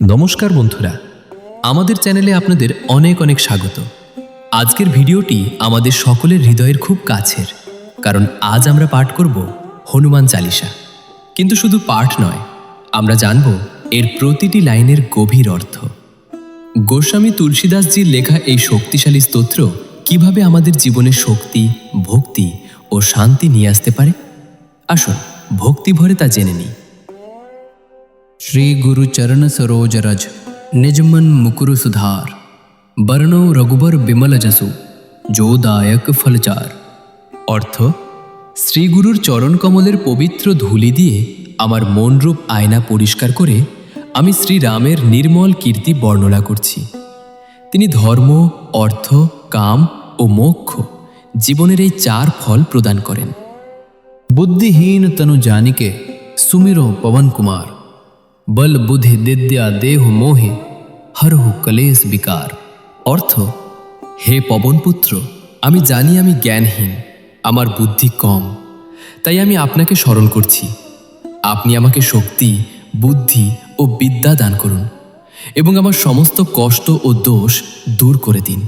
নমস্কার বন্ধুরা। আমাদের চ্যানেলে আপনাদের অনেক অনেক স্বাগত। আজকের ভিডিওটি আমাদের সকলের হৃদয়ের খুব কাছের, কারণ আজ আমরা পাঠ করব হনুমান চালিসা। কিন্তু শুধু পাঠ নয়, আমরা জানব এর প্রতিটি লাইনের গভীর অর্থ। গোস্বামী তুলসীদাসজির লেখা এই শক্তিশালী স্তোত্র কীভাবে আমাদের জীবনে শক্তি, ভক্তি ও শান্তি নিয়ে আসতে পারে? আসুন, ভক্তি ভরে তা জেনে নিই। श्री गुरु चरण सरोज रज निजमन मुकुरु सुधार बरनो रघुबर बिमल जसु जो दायक फलचार অর্থ শ্রীগুরুর চরণকমলের পবিত্র ধুলি দিয়ে আমার মনরূপ আয়না পরিষ্কার করে আমি শ্রীরামের নির্মল কীর্তি বর্ণনা করছি তিনি ধর্ম অর্থ কাম ও মোক্ষ জীবনের এই চার ফল প্রদান করেন बुद्धिहीन तनु जानिके सुमिरो पवन कुमार বল বুদ্ধি দিদ্যা দেহ মোহে হরহু কলেশ বিকার অর্থ হে পবনপুত্র আমি জানি আমি জ্ঞানহীন, আমার বুদ্ধি কম, তাই আমি আপনাকে স্মরণ করছি। আপনি আমাকে শক্তি, বুদ্ধি ও বিদ্যা দান করুন এবং আমার সমস্ত কষ্ট ও দোষ দূর করে দিন।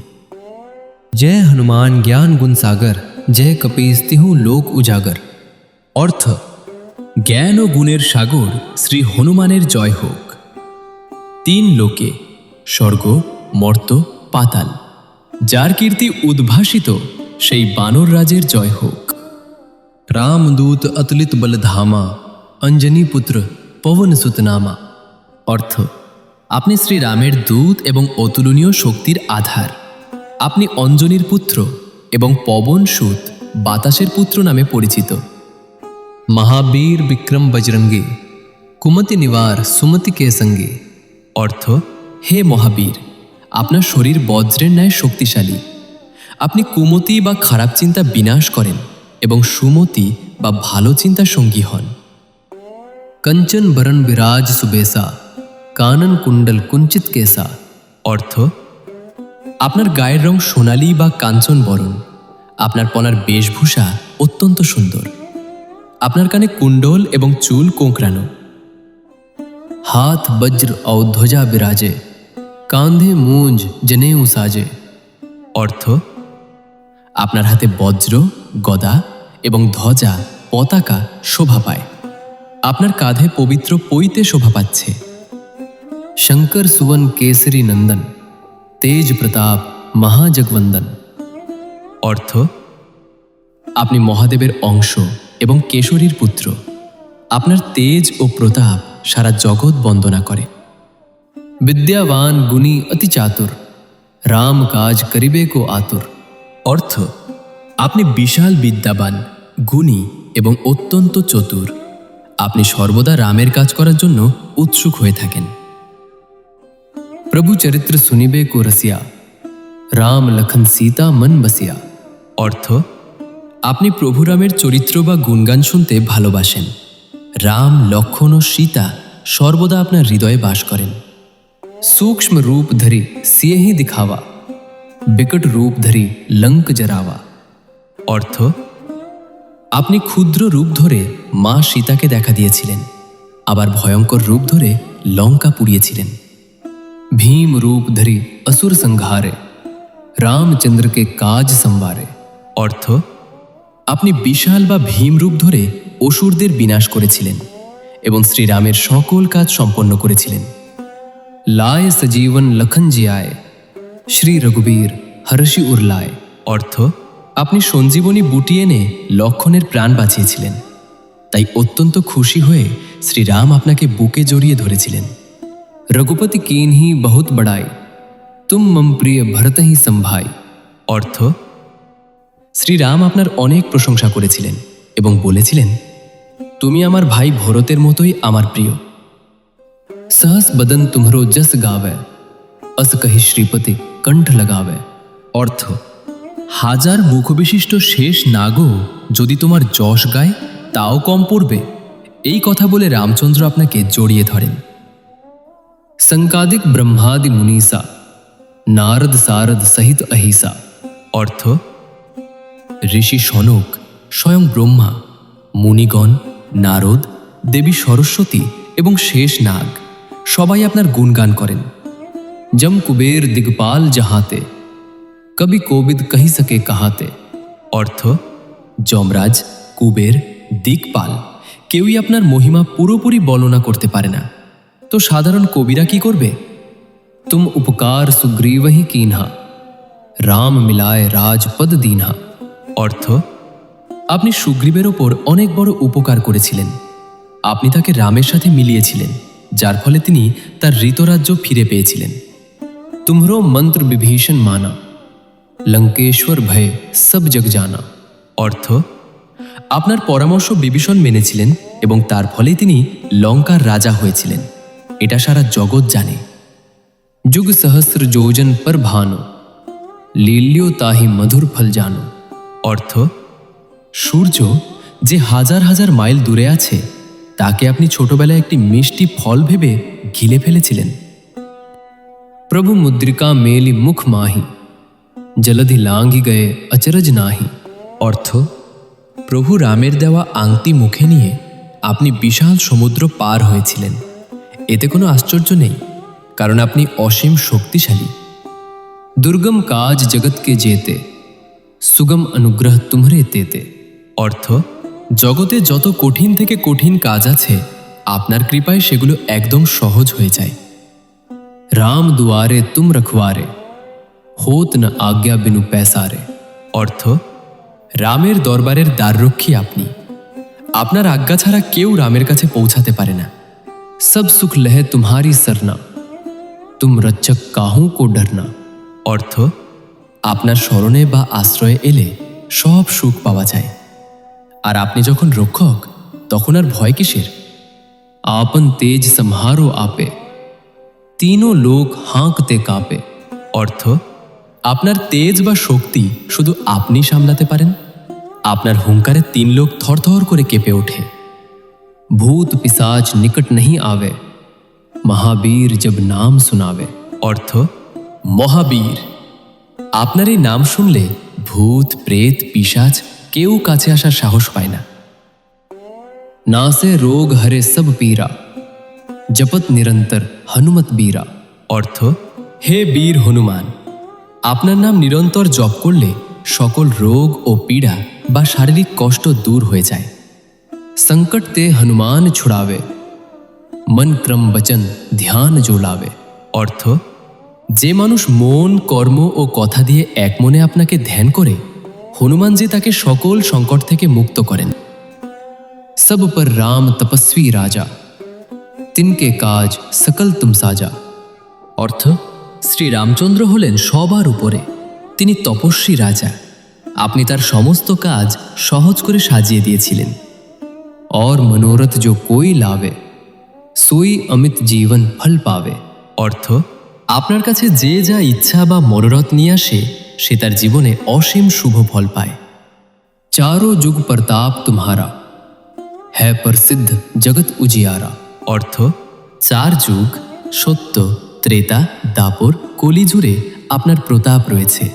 জয় হনুমান জ্ঞান গুণসাগর জয় কপিস্তিহু লোক উজাগর। অর্থ জ্ঞান ও গুণের সাগর শ্রী হনুমানের জয় হোক। তিন লোকে, স্বর্গ, মর্ত, পাতাল, যার কীর্তি উদ্ভাসিত, সেই বানর রাজের জয় হোক। রামদূত অতুলিত বলধামা অঞ্জনী পুত্র পবন সুতনামা। অর্থ, আপনি শ্রী রামের দূত এবং অতুলনীয় শক্তির আধার। আপনি অঞ্জনীর পুত্র এবং পবন সুত বাতাসের পুত্র নামে পরিচিত। মহাবীর বিক্রম বজরঙ্গে কুমতি নিবার সুমতি কে সঙ্গে অর্থ হে মহাবীর আপনার শরীর বজ্রের ন্যায় শক্তিশালী আপনি কুমতি বা খারাপ চিন্তা বিনাশ করেন এবং সুমতি বা ভালো চিন্তা সঙ্গী হন। কঞ্চন বরণ বিরাজ সুবেশা কানন কুণ্ডল কুঞ্চিত কেসা। অর্থ, আপনার গায়ের রং সোনালি বা কাঞ্চন বরণ। আপনার পনার বেশভূষা অত্যন্ত সুন্দর। আপনার কানে কুণ্ডল এবং চুল কোঁকড়ানো। হাত, বজ্র অধ্বজা ধ্বজা বিরাজে। কাঁধে মুঞ্জ জেনে উসাজে অর্থ, আপনার হাতে বজ্র, গদা এবং ধ্বজা, পতাকা শোভা পায়। আপনার কাঁধে পবিত্র পৈতে শোভা পাচ্ছে। শঙ্কর সুবন কেসরি নন্দন, তেজ প্রতাপ মহাজগবন্দন অর্থ, আপনি মহাদেবের অংশ। এবং কেশরীর পুত্র। আপনার তেজ ও প্রতাপ সারা জগৎ বন্দনা করে। বিদ্যাবান গুণী অতি চাতুর, রাম কাজ করিবে কো আতুর। অর্থ, আপনি বিশাল বিদ্যাবান, গুণী এবং অত্যন্ত চতুর। আপনি সর্বদা রামের কাজ করার জন্য উৎসুক হয়ে থাকেন। প্রভু চরিত্র শুনিবে কো রসিয়া। রাম লখন সীতা মন বসিয়া। অর্থ আপনি প্রভুরামের চরিত্র বা গুণগান শুনতে ভালোবাসেন। রাম, লক্ষণ ও সীতা সর্বদা আপনার হৃদয়ে বাস করেন। সূক্ষ্ম রূপ ধরি সিয়েহি দিখাওয়া, বিকট রূপ ধরি লঙ্ক জরাওয়া অর্থ, আপনি ক্ষুদ্র রূপ ধরে মা সীতাকে দেখা দিয়েছিলেন, আবার ভয়ঙ্কর রূপ ধরে লঙ্কা পুড়িয়েছিলেন। ভীম রূপ ধরি অসুর সংহারে, রামচন্দ্রকে কাজ সম্ভারে অর্থ আপনি বিশাল বা ভীমরূপ ধরে অসুরদের বিনাশ করেছিলেন এবং শ্রীরামের সকল কাজ সম্পন্ন করেছিলেন। লায় সজীবন লখনজিয়ায় শ্রী রঘুবীর হরষি উর্লায়। অর্থ, আপনি সঞ্জীবনী বুটি এনে লক্ষণের প্রাণ বাঁচিয়েছিলেন। তাই অত্যন্ত খুশি হয়ে শ্রীরাম আপনাকে বুকে জড়িয়ে ধরেছিলেন। রঘুপতি কিনহি বহুত বড়াই তুম মম প্রিয় ভরতহি সম্ভাই অর্থ শ্রীরাম আপনার অনেক প্রশংসা করেছিলেন এবং বলেছিলেন, তুমি আমার ভাই ভরতের মতোই আমার প্রিয়। সহস বদন তুমরো জস গাবে অস কহি শ্রীপতি কণ্ঠ লাগাবে অর্থ, হাজার মুখবিশিষ্ট শেষ নাগো যদি তোমার যশ গায়, তাও কম পড়বে। এই কথা বলে রামচন্দ্র আপনাকে জড়িয়ে ধরেন। সংকাদিক ব্রহ্মাদি মুনিসা, নারদ সারদ সহিত অহিসা। অর্থ ঋষি সনক, স্বয়ং ব্রহ্মা, মুনিগণ, নারদ, দেবী সরস্বতী এবং শেষ নাগ, সবাই আপনার গুণগান করেন। যম কুবের দিগপাল জাহাতে, কবি কোবিদ কহি সকে কাহাতে। অর্থ, যমরাজ, কুবের দিকপাল কেউই আপনার মহিমা পুরোপুরি বর্ণনা করতে পারে না। তো সাধারণ কবিরা কি করবে? তুম উপকার সুগ্রীবহি কিনহা, রাম মিলায় রাজপদ দীনহা। অর্থ, আপনি সুগ্রীবের ওপর অনেক বড় উপকার করেছিলেন। আপনি তাকে রামের সাথে মিলিয়েছিলেন, যার ফলে তিনি তার ঋতরাজ্য ফিরে পেয়েছিলেন। তুমরো মন্ত্র বিভীষণ মানা, লঙ্কেশ্বর ভয়ে সব জগ জানা। অর্থ, আপনার পরামর্শ বিভীষণ মেনেছিলেন এবং তার ফলে তিনি লঙ্কার রাজা হয়েছিলেন। এটা সারা জগৎ জানে। যুগ সহস্র যৌজন পর ভানো লীল্য তাহি মধুর ফল জানো। অর্থ, সূর্য যে হাজার হাজার মাইল দূরে আছে, তাকে আপনি ছোটবেলায় একটি মিষ্টি ফল ভেবে ঘিলে ফেলেছিলেন। প্রভু মুদ্রিকা মেলি মুখ মাহি, জলধি লাঙ্গি গয়ে অচরজ নাহি। অর্থ, প্রভু রামের দেওয়া আংটি মুখে নিয়ে আপনি বিশাল সমুদ্র পার হয়েছিলেন। এতে কোনো আশ্চর্য নেই, কারণ আপনি অসীম শক্তিশালী। দুর্গম কাজ জগৎকে যেতে সুগম অনুগ্রহ তুমরে তেতে অর্থ, জগতে যত কঠিন থেকে কঠিন কাজ আছে, আপনার কৃপায় সেগুলো একদম সহজ হয়ে যায়। রাম দুয়ারে, তুম রখওয়ারে হোত না আজ্ঞা বিনু পেসারে। অর্থ, রামের দরবারের দ্বাররক্ষী আপনি। আপনার আজ্ঞা ছাড়া কেউ রামের কাছে পৌঁছাতে পারে না। সব সুখ লহে তুমারি সরনা, তুম রচ্চক কাহু কো ডরনা। অর্থ আপনার স্মরণে বা আশ্রয়ে এলে সব সুখ পাওয়া যায়। আর আপনি যখন রক্ষক, তখন আর ভয় কিসের? আপন তেজ সমহারো আপে। তিনও লোক হাঁকতে কাঁপে। অর্থ, আপনার তেজ বা শক্তি শুধু আপনি সামলাতে পারেন। আপনার হুঙ্কারে তিন লোক থরথর করে কেঁপে ওঠে। ভূত পিসাজ নিকট নহি আবে। মহাবীর জব নাম শোনাবে। অর্থ, মহাবীর। আপনার এই নাম শুনলে ভূত প্রেত পিশাচ কেউ কাছে আসার সাহস পায় না नासे रोग हरे सब पीरा जपत निरंतर हनुमत बीरा অর্থ হে বীর হনুমান আপনার নাম নিরন্তর জপ করলে সকল রোগ ও পীড়া বা শারীরিক কষ্ট দূর হয়ে যায় संकट ते हनुमान छुड़ावे मन क्रम वचन ध्यान जो लावे অর্থ যে মানুষ মন কর্ম ও কথা দিয়ে এক মনে আপনাকে ধ্যান করে হনুমান যে তাকে সকল সংকট থেকে মুক্ত করেন सब पर राम तपस्वी राजा तिनके काज सकल तुम साजा অর্থ শ্রী রামচন্দ্র হলেন সবার উপরে তিনি তপস্বী রাজা আপনি তার সমস্ত কাজ সহজ করে সাজিয়ে দিয়েছিলেন और मनोरथ जो कोई लावे सोई अमित जीवन फल पावे অর্থ আপনার কাছে যে যা ইচ্ছা বা মনোরথ নিয়ে আসে, সে তার জীবনে অসীম শুভ ফল পায়। চারো যুগ প্রতাপ তুমারা হ্যাঁ প্রসিদ্ধ জগৎ উজিয়ারা। অর্থ, চার যুগ, সত্য, ত্রেতা, দাপর কলি জুড়ে আপনার প্রতাপ রয়েছে।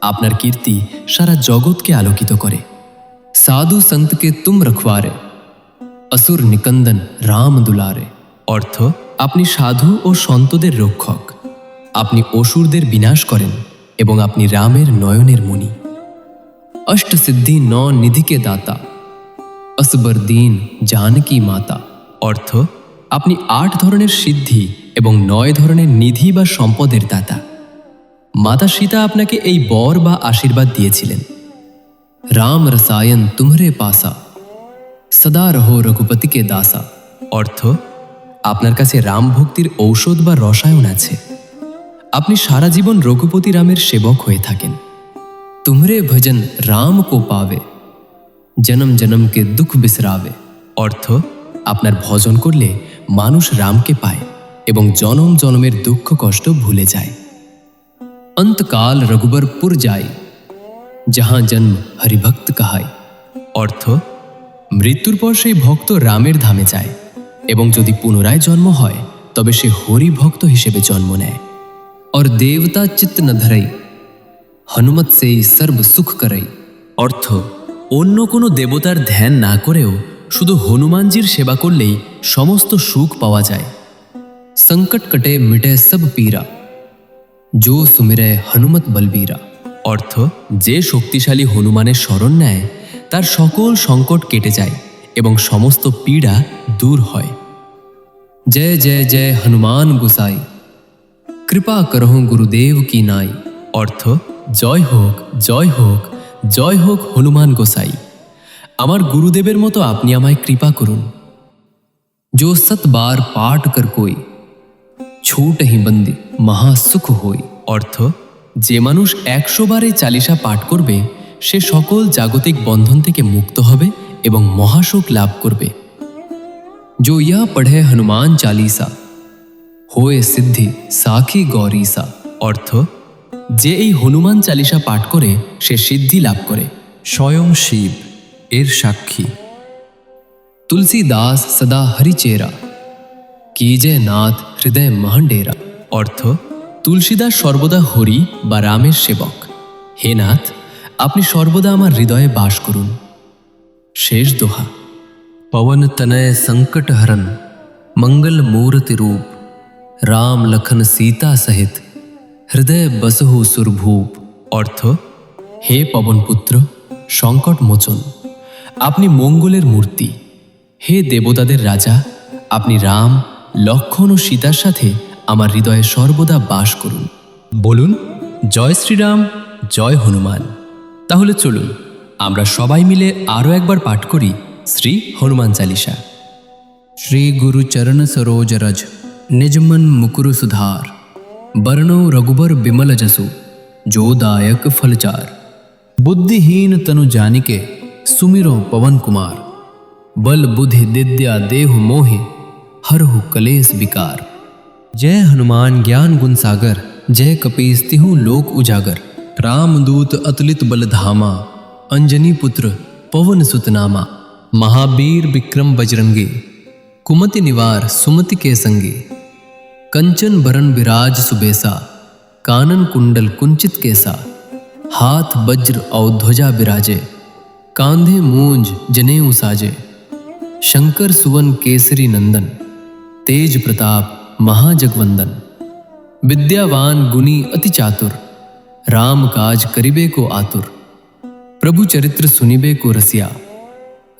আপনার কীর্তি সারা জগৎকে আলোকিত করে। সাধু সন্তকে তুম রখবারে অসুর নিকন্দন রাম দুলারে। অর্থ, আপনি সাধু ও সন্তদের রক্ষক। আপনি অসুরদের বিনাশ করেন এবং আপনি রামের নয়নের মণি। অষ্টসিদ্ধি ন নিধিকে দাতা। অসবরদ্দিন জানকী মাতা। অর্থ, আপনি আট ধরনের সিদ্ধি এবং নয় ধরনের নিধি বা সম্পদের দাতা। মাতা সীতা আপনাকে এই বর বা আশীর্বাদ দিয়েছিলেন। রাম রসায়ন তুমরে পাসা। সদা রহো রঘুপতিকে দাসা। অর্থ, আপনার কাছে রাম ভক্তির ঔষধ বা রসায়ন আছে। আপনি সারা জীবন রঘুপতি রামের সেবক হয়ে থাকেন। তুমরে ভজন রাম কো পাবে, জনম জনমকে দুঃখ বিসরাবে। অর্থ, আপনার ভজন করলে মানুষ রামকে পায় এবং জনম জনমের দুঃখ কষ্ট ভুলে যায়। অন্তকাল রঘুবরপুর যায়, যাহা জন্ম হরিভক্ত কাহায়। অর্থ, মৃত্যুর পর সেই ভক্ত রামের ধামে যায় এবং যদি পুনরায় জন্ম হয়, তবে সে হরিভক্ত হিসেবে জন্ম নেয়। और দেবতা চিত্ত না ধরাই হনুমত সেই সর্ব সুখ করাই অর্থ অন্য কোনো দেবতার ধ্যান না করেও শুধু হনুমানজির সেবা করলেই সমস্ত সুখ পাওয়া যায়। সংকট কটে মিটে সব পীরা জো সুমিরে হনুমত বলবীরা। অর্থ যে শক্তিশালী হনুমানের স্মরণ নেয় তার সকল সংকট কেটে যায় এবং সমস্ত পীড়া দূর হয়। জয় জয় জয় হনুমান গোসাই। कृपा करहु गुरुदेव की नाई অর্থ জয় হোক জয় হোক জয় হোক হনুমান গোসাই আমার গুরুদেবের মতো আপনি আমায় কৃপা করুন जो सत बार पाठ कर कोई छूट ही बंदी महासुख होई অর্থ যে মানুষ একশো বারে চালিসা পাঠ করবে সে সকল জাগতিক বন্ধন থেকে মুক্ত হবে এবং মহাসুখ লাভ করবে जो यह पढ़े हनुमान चालीसा হোয়ে সিদ্ধি সাকি গরিসা অর্থ যে এই হনুমান চালিসা পাঠ করে সে সিদ্ধি লাভ করে স্বয়ং শিব এর সাক্ষী তুলসী দাস সদা হরিচেরা কি যে নাথ হৃদয় মহান্ডেরা অর্থ তুলসীদাস সর্বদা হরি বা রামের সেবক হে নাথ আপনি সর্বদা আমার হৃদয়ে বাস করুন। শেষ দোহা। পবন তনয় সংকট হরণ মঙ্গল মূর্তি রূপ। রাম লক্ষণ সীতা সহিত হৃদয় বসহু সুরভূপ অর্থ হে পবনপুত্র সংকট মোচন আপনি মঙ্গলের মূর্তি হে দেবতাদের রাজা আপনি রাম লক্ষণ ও সীতার সাথে আমার হৃদয়ে সর্বদা বাস করুন। বলুন, জয় শ্রীরাম, জয় হনুমান। তাহলে চলুন, আমরা সবাই মিলে আরও একবার পাঠ করি শ্রী হনুমান চালিসা। শ্রী গুরু চরণ সরোজ রজ। निजमन मुकुरु सुधार। बरनो रघुबर बिमल जसु, जो दायक फलचार। बुद्धिहीन तनु जानिके सुमिरो पवन कुमार। बल बुद्धि दिद्या देहु मोहि, हरहु कलेस विकार। जय हनुमान ज्ञान गुण सागर, जय कपीस तिहु लोक उजागर। रामदूत अतुलित बल धामा, अंजनी पुत्र पवन सुतनामा। महावीर विक्रम बजरंगी। कुमति निवार सुमति के संगी। कंचन भरन विराज सुबेसा, कानन कुंडल कुंचित केसा, हाथ वज्र और ध्वजा विराजे, कांधे मूंज जनेऊ साजे। शंकर सुवन केसरी नंदन, तेज प्रताप महाजगवंदन। विद्यावान गुनी अति चातुर, राम काज करिबे को आतुर। प्रभु चरित्र सुनिबे को रसिया,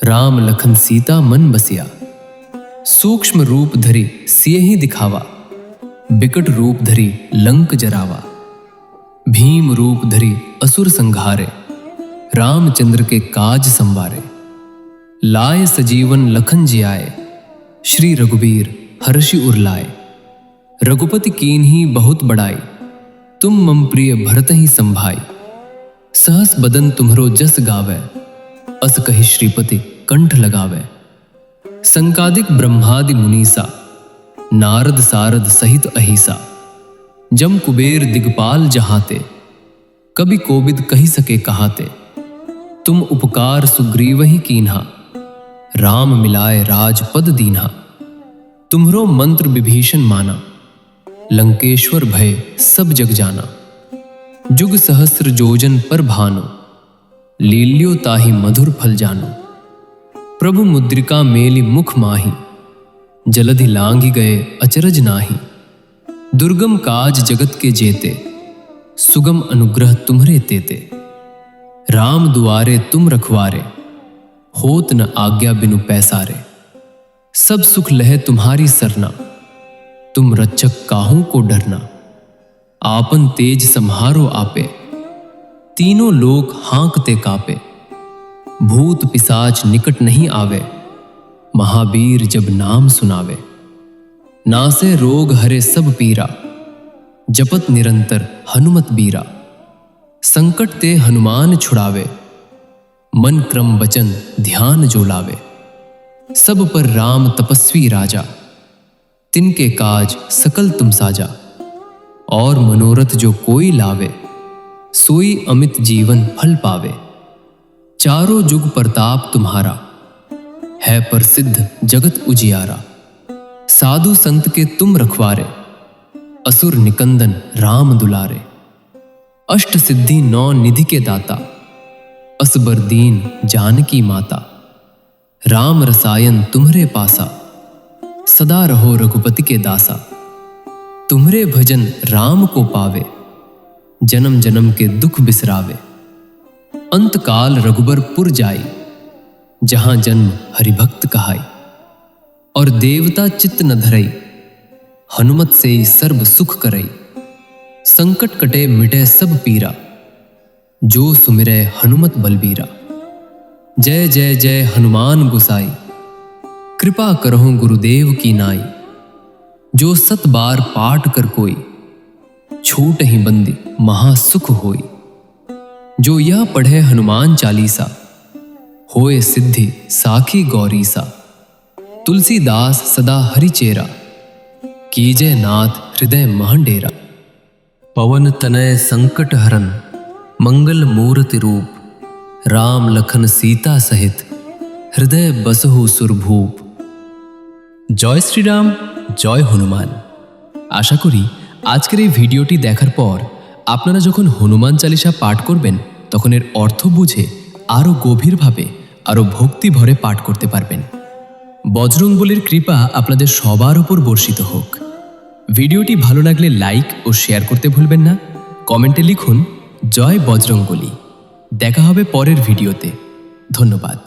राम लखन सीता मन बसिया। सूक्ष्म रूप धरी सिय ही दिखावा। बिकट रूप धरी लंक जरावा, भीम रूप धरी असुर संघारे, रामचंद्र के काज संवारे। लाए सजीवन लखन जियाए, श्री रघुबीर हर्षि उरलाए। रघुपति कीन ही बहुत बड़ाई तुम मम प्रिय भरत ही संभाई सहस बदन तुम्हरो जस गावे, अस कही श्रीपति कंठ लगावे। संकादिक ब्रह्मादि मुनीसा नारद सारद सहित अहिसा। जम कुबेर दिगपाल जहाते, कभी कोविद कही सके कहाते। तुम उपकार सुग्रीव ही कीन्हा, राम मिलाए राजपद दीन्हा। तुम्हरो मंत्र विभीषण माना, लंकेश्वर भय सब जग जाना। जुग सहस्र जोजन पर भानो, लील्यो ताही मधुर फल जानो। प्रभु मुद्रिका मेली मुख माही जलधि लांघि गए, अचरज नाही। दुर्गम काज जगत के जेते, सुगम अनुग्रह तुम्हरे तेते। राम दुआरे तुम रखवारे, होत न आज्ञा बिनु पैसारे। सब सुख लह तुम्हारी सरना, तुम रक्षक काहू को डरना। आपन तेज संहारो आपे, तीनों लोक हाँकते कापे। भूत पिसाच निकट नहीं आवे। महावीर जब नाम सुनावे नासे रोग हरे सब पीरा, जपत निरंतर हनुमत बीरा। संकट ते हनुमान छुड़ावे, मन क्रम वचन ध्यान जो लावे सब पर राम तपस्वी राजा, तिनके काज सकल तुम साजा। और मनोरथ जो कोई लावे, सोई अमित जीवन फल पावे। चारों जुग प्रताप तुम्हारा। है प्रसिद्ध जगत उजियारा। साधु संत के तुम रखवारे, असुर निकंदन राम दुलारे। अष्ट सिद्धि नौ निधि के दाता, असबर दीन जानकी माता। राम रसायन तुम्हरे पासा, सदा रहो रघुपति के दासा। तुम्हरे भजन राम को पावे, जन्म जन्म के दुख बिसरावे। अंतकाल रघुबर पुर जाई जहाँ जन्म हरिभक्त कहाई। और देवता चित्त न धरई, हनुमत से सर्व सुख करई। संकट कटे मिटे सब पीरा, जो सुमिरै हनुमत बलबीरा। जय जय जय हनुमान गुसाई, कृपा करहु गुरुदेव की नाई। जो सत बार पाठ कर कोई, छूट ही बंदी महासुख होई। जो यह पढ़े हनुमान चालीसा होए सिद्धि साखी गौरी सा तुलसीदास सदा हरिचेरा कीजय नाथ हृदय महंडेरा पवन तनय संकट हरन मंगल मूर्ति रूप राम लखन सीता सहित हृदय बसहु सुरभूप জয় শ্রীরাম জয় হনুমান আশা করি আজকের এই ভিডিওটি দেখার পর আপনারা যখন হনুমান চালিসা পাঠ করবেন তখন এর অর্থ বুঝে আরও গভীরভাবে আরও ভক্তি ভরে পাঠ করতে পারবেন। বজরংবলির কৃপা আপনাদের সবার উপর বর্ষিত হোক। ভিডিওটি ভালো লাগলে লাইক ও শেয়ার করতে ভুলবেন না। কমেন্টে লিখুন, জয় বজরঙ্গলি দেখা হবে পরের ভিডিওতে। ধন্যবাদ।